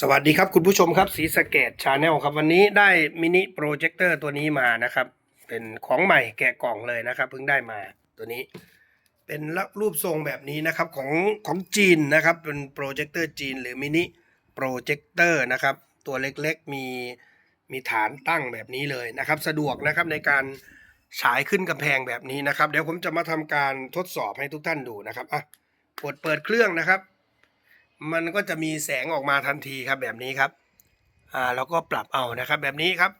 สวัสดีครับคุณผู้ชมครับสีสเกตชาแนลครับ วันนี้ได้มินิโปรเจคเตอร์ตัวนี้มานะครับ เป็นของใหม่แกะกล่องเลยนะครับเพิ่งได้มาตัวนี้ เป็นรูปทรงแบบนี้นะครับของของจีนนะครับ เป็นโปรเจคเตอร์จีน หรือมินิโปรเจคเตอร์นะครับ ตัวเล็กๆมีมีฐานตั้งแบบนี้เลยนะครับ สะดวกนะครับในการฉายขึ้นกำแพงแบบนี้นะครับ เดี๋ยวผมจะมาทำการทดสอบให้ทุกท่านดูนะครับอะกดเปิดเครื่องนะครับ มันก็จะมีแสงออกมาทันทีครับแบบนี้ครับ อ่าแล้วก็ปรับเอานะครับ แบบนี้ครับ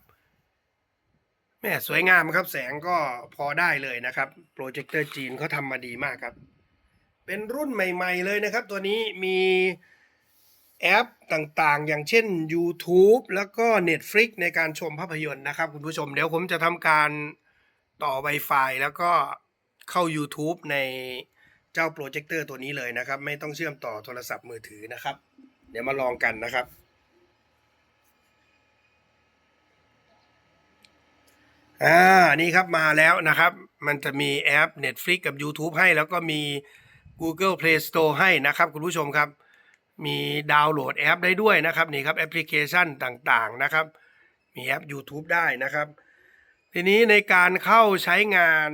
แม่สวยงามครับแสงก็พอได้เลยนะครับโปรเจคเตอร์จีนเขาทำมาดีมากครับ เป็นรุ่นใหม่ ๆ เลยนะครับ ตัวนี้มีแอปต่างๆ อย่างเช่น YouTube แล้วก็ Netflix ในการชมภาพยนตร์นะครับ คุณผู้ชมเดี๋ยวผมจะทำการต่อ Wi-Fi แล้วก็เข้า YouTube ใน เจ้าโปรเจคเตอร์ตัวนี้เลยนะครับ ไม่ต้องเชื่อมต่อโทรศัพท์มือถือนะครับ เดี๋ยวมาลองกันนะครับ อ่า นี่ครับมาแล้วนะครับ มันจะมีแอป Netflix กับ YouTube ให้ แล้วก็มี Google Play Store ให้นะครับคุณผู้ชมครับ มีดาวน์โหลดแอปได้ด้วยนะครับนี่ครับแอปพลิเคชันต่างๆนะครับ มีแอป YouTube ได้นะครับ ทีนี้ในการเข้าใช้งาน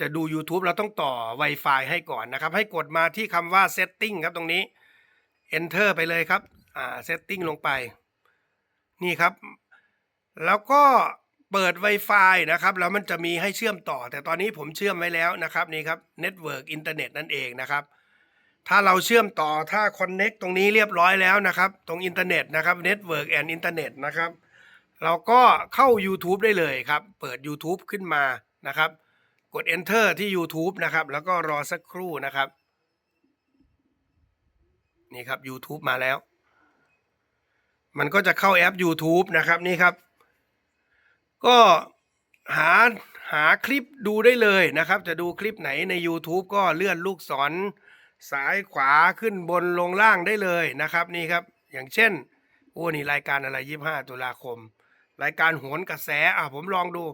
จะดู YouTube เราต้องต่อ Wi-Fi ให้ก่อนนะครับ ให้กดมาที่คำว่า Setting ครับตรงนี้ Enter ไปเลยครับอ่า Setting ลงไป นี่ครับ แล้วก็เปิด Wi-Fi นะครับ แล้วมันจะมีให้เชื่อมต่อ แต่ตอนนี้ผมเชื่อมไว้แล้วนะครับนี่ครับ Network Internet นั่นเองนะครับ ถ้าเราเชื่อมต่อถ้า Connect ตรงนี้เรียบร้อยแล้วนะครับ ตรงอินเทอร์เน็ตนะครับ Network and Internet นะครับ เราก็เข้า YouTube ได้เลยครับ เปิด YouTube ขึ้นมานะครับ กด Enter ที่ YouTube นะครับ แล้วก็รอสักครู่นะครับ นี่ครับ YouTube มาแล้ว มันก็จะเข้าแอป YouTube นะครับนี่ครับ ก็หาหาคลิปดูได้เลยนะครับ จะดูคลิปไหนใน YouTube ก็เลื่อนลูกศรซ้ายขวาขึ้นบนลงล่างได้เลยนะครับ นี่ครับ อย่างเช่นโอ้นี่รายการอะไร 25 ตุลาคม รายการโหนกระแสอะผมลองดู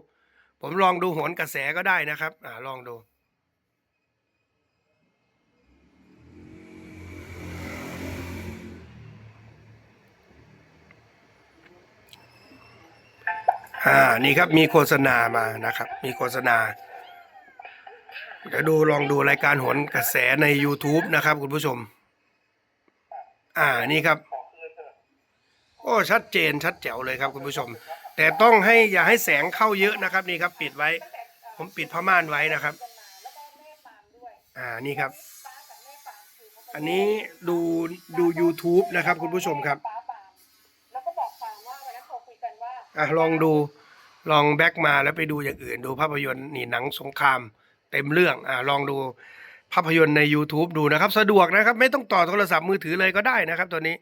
ผมลองดูโหนกระแสก็ได้นะครับ อ่าลองดู อ่า นี่ครับมีโฆษณามานะครับ มีโฆษณา เดี๋ยวดูลองดูรายการโหนกระแสใน YouTube นะครับ คุณผู้ชม อ่า นี่ครับ โอ้ ชัดเจนชัดแจ๋วเลยครับคุณผู้ชม แต่ต้องให้อย่าให้แสงเข้าเยอะนะครับนี่ครับ ปิดไว้ ผมปิดผ้าม่านไว้นะครับ อ่านี่ครับ อันนี้ดูดู YouTube นะครับ คุณผู้ชมครับแล้วก็บอกฟาร์มว่าวันนั้นโทรคุยกันว่าอะลองดูลองแบ็กมาแล้วไปดูอย่างอื่น ดูภาพยนตร์นี่หนังสงคราม เต็มเรื่องอะลองดูภาพยนตร์ใน YouTube ดูนะครับ สะดวกนะครับ ไม่ต้องต่อโทรศัพท์มือถือเลยก็ได้นะครับ ตัวนี้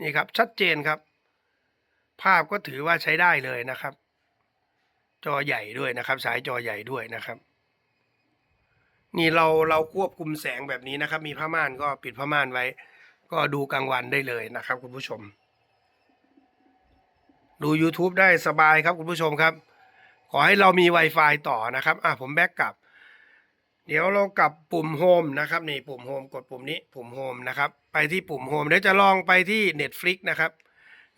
นี่ครับ ชัดเจนครับ ภาพก็ถือว่าใช้ได้เลยนะครับ จอใหญ่ด้วยนะครับ สายจอใหญ่ด้วยนะครับ นี่เราเราควบคุมแสงแบบนี้นะครับ มีผ้าม่านก็ปิดผ้าม่านไว้ ก็ดูกลางวันได้เลยนะครับ คุณผู้ชม ดู YouTube ได้สบายครับคุณผู้ชมครับ ขอให้เรามี Wi-Fi ต่อนะครับอะผมแบ็กกลับ เดี๋ยวเรากลับปุ่มโฮมนะครับนี่ปุ่มโฮมกดปุ่มนี้ปุ่มโฮมนะครับ ไปที่ปุ่มโฮมเดี๋ยวจะลองไปที่ Netflix นะครับ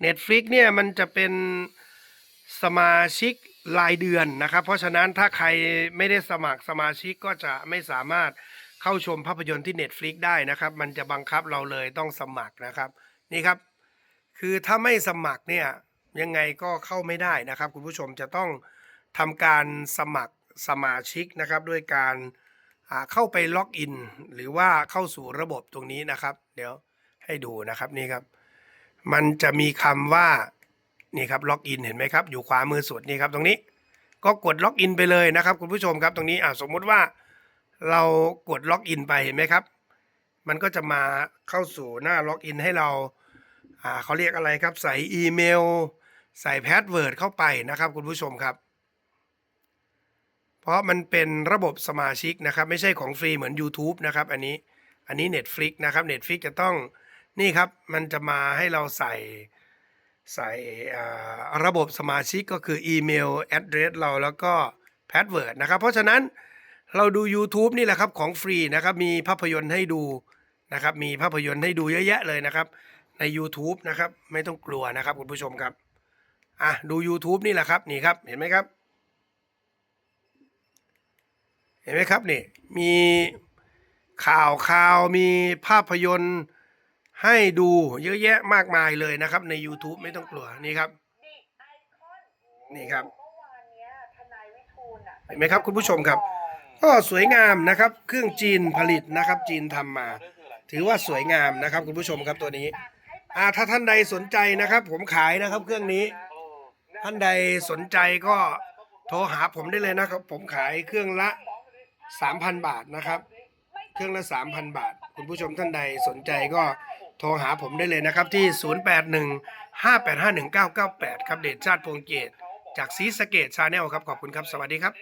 Netflix เนี่ยมันจะเป็นสมาชิกรายเดือนนะครับ เพราะฉะนั้นถ้าใครไม่ได้สมัครสมาชิกก็จะไม่สามารถเข้าชมภาพยนตร์ที่ Netflix ได้นะครับ มันจะบังคับเราเลยต้องสมัครนะครับ นี่ครับ คือถ้าไม่สมัครเนี่ยยังไงก็เข้าไม่ได้นะครับ คุณผู้ชมจะต้องทำการสมัครสมาชิกนะครับด้วยการเข้าไปล็อกอิน หรือว่าเข้าสู่ระบบตรงนี้นะครับ เดี๋ยวให้ดูนะครับนี่ครับ มันจะมีคำว่านี่ครับล็อกอินเห็นไหมครับ อยู่ขวามือสุดนี่ครับตรงนี้ ก็กดล็อกอินไปเลยนะครับ คุณผู้ชมครับตรงนี้อ่าสมมุติว่าเรากดล็อกอินไปเห็นไหมครับ มันก็จะมาเข้าสู่หน้าล็อกอินให้เราอ่าเขาเรียกอะไรครับ ใส่อีเมล ใส่แพสเวิร์ดเข้าไปนะครับ คุณผู้ชมครับ เพราะมันเป็นระบบสมาชิกนะครับ ไม่ใช่ของฟรีเหมือน YouTube นะครับ อันนี้อันนี้ Netflix นะครับ Netflix จะต้อง นี่ครับมันจะมาให้เราใส่ใส่ระบบสมาชิกก็คืออีเมลแอดเดรสเราแล้วก็แพสเวิร์ดนะครับ เพราะฉะนั้นเราดู YouTube นี่แหละครับของฟรีนะครับมีภาพยนตร์ให้ดูนะครับมีภาพยนตร์ให้ดูเยอะแยะเลยนะครับ ใน YouTube นะครับไม่ต้องกลัวนะครับคุณผู้ชมครับอะดู YouTube นี่แหละครับนี่ครับเห็นไหมครับ เห็นไหมครับนี่มีข่าวข่าวมีภาพยนตร์ ให้ดูเยอะแยะมากมายเลยนะครับ ใน YouTube ไม่ต้องกลัวนี่ครับดิไอคอนนี่ครับเมื่อวานเนี้ยทนายวิทูลอะเห็นไหมครับคุณผู้ชมครับ ก็สวยงามนะครับ เครื่องจีนผลิตนะครับ จีนทำมา ถือว่าสวยงามนะครับ คุณผู้ชมครับตัวนี้อ่าถ้าท่านใดสนใจนะครับ ผมขายนะครับ เครื่องนี้ ท่านใดสนใจก็โทรหาผมได้เลยนะครับ ผมขายเครื่องละ 3,000 บาทนะครับ เครื่องละ 3,000 บาท คุณผู้ชมท่านใดสนใจก็ โทรหาผมได้เลยนะครับที่ 0815851998 ครับเดชชาติพวงเกต จากซีสะเกตชาแนลครับ ขอบคุณครับ สวัสดีครับ